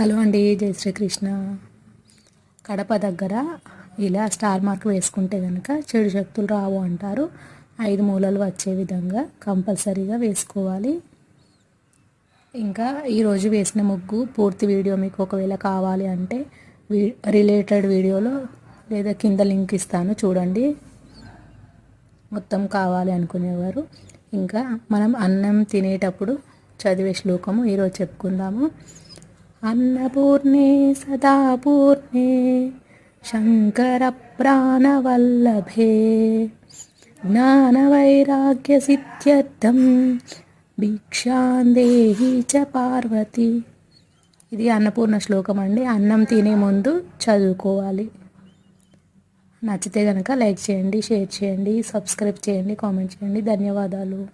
Hello అండి జై శ్రీకృష్ణ. కడప దగ్గర ఇలా స్టార్ మార్క్ వేసుకుంటే కనుక చెడు శక్తులు రావు అంటారు. ఐదు మూలలు వచ్చే విధంగా కంపల్సరీగా వేసుకోవాలి. ఇంకా ఈరోజు వేసిన ముగ్గు పూర్తి వీడియో మీకు ఒకవేళ కావాలి అంటే వీ రిలేటెడ్ వీడియోలో లేదా కింద లింక్ ఇస్తాను చూడండి. మొత్తం కావాలి అనుకునేవారు. ఇంకా మనం అన్నం తినేటప్పుడు చదివే శ్లోకము ఈరోజు చెప్పుకుందాము. అన్నపూర్ణే సదాపూర్ణే శంకర ప్రాణవల్లభే జ్ఞానవైరాగ్య సిద్ధ్యర్థం భిక్షాందేహి చ పార్వతి. ఇది అన్నపూర్ణ శ్లోకం అండి. అన్నం తినే ముందు చదువుకోవాలి. నచ్చితే కనుక లైక్ చేయండి షేర్ చేయండి సబ్స్క్రైబ్ చేయండి కామెంట్ చేయండి. ధన్యవాదాలు.